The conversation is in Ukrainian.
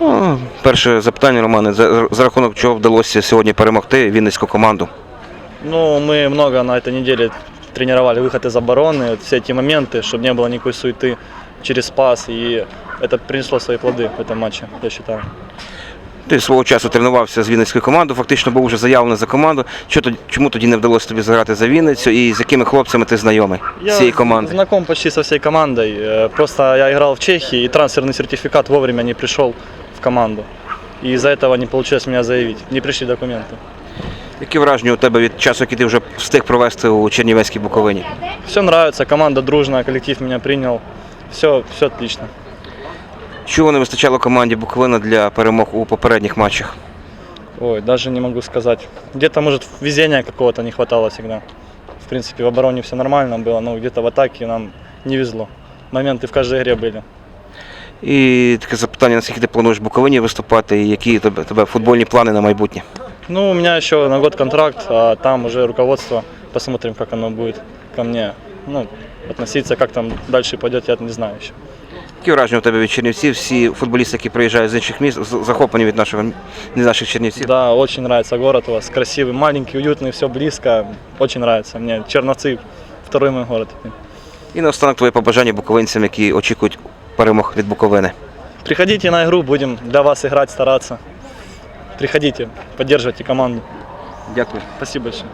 Ну, перше запитання, Романе, за, за рахунок чого вдалося сьогодні перемогти вінницьку команду? Ну, мы много на этой неделе тренировали выход из обороны, вот все эти моменты, чтобы не было никакой суеты через пас, и это принесло свои плоды в этом матче, я считаю. Ти свого часу тренувався з Вінницькою командою, фактично був вже заявлений за команду. Чого тоді- чому тоді не вдалося тобі зіграти за Вінницю і з якими хлопцями ти знайомий з цієї команди? знаком почти со всей командой. Э, Просто я играл в Чехии, и трансферный сертификат вовремя не пришел в команду. И из-за этого не получилось меня заявить. Не пришли документы. Які враження у тебе від часу, який ти вже встиг провести у Чернівецькій Буковині? Все нравится, команда дружная, коллектив меня принял. Все, все отлично. Чого не вистачало команді Буковина для перемог у попередніх матчах? Ой, даже не могу сказать. Где-то, может, везения какого-то не хватало всегда. В принципе, в обороне все нормально было, но где-то в атаке нам не везло. Моменты в каждой игре были. І таке запитання, наскільки ти плануєш в Буковині виступати, і які у тебе, тебе футбольні плани на майбутнє? Ну, у меня еще на год контракт, а там уже руководство. Посмотрим, как оно будет ко мне ну, относиться, как там дальше пойдет, я не знаю еще. Які враження у тебе від Чернівців? Всі футболісти, які приїжджають з інших міст, з- захоплені від нашого від наших Чернівців? Да, очень нравится город у вас, красивый, маленький, уютный, все близко. Очень нравится мне. Черновцы, второй мой город. І наостанок твоє побажання буковинцям, які очікують перемог від Буковини. Приходите на игру, будем для вас играть, стараться. Приходите, поддерживайте команду. Дякую. Спасибо большое.